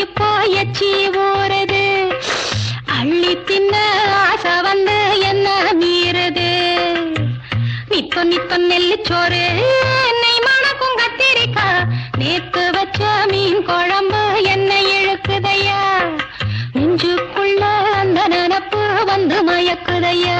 இப்போ எச்சி ஊறுது. அள்ளி தின்ன ஆசை வந்து என்ன மீறுது. நித்தோ நித்தோ நெல்லுச்சோறு என்னை மணக்கும் கத்திரிக்கா நேத்து வச்ச மீன் குழம்பு என்ன இழுக்குதையா? நெஞ்சுக்குள்ள அந்த நினப்பு வந்து மயக்குதையா?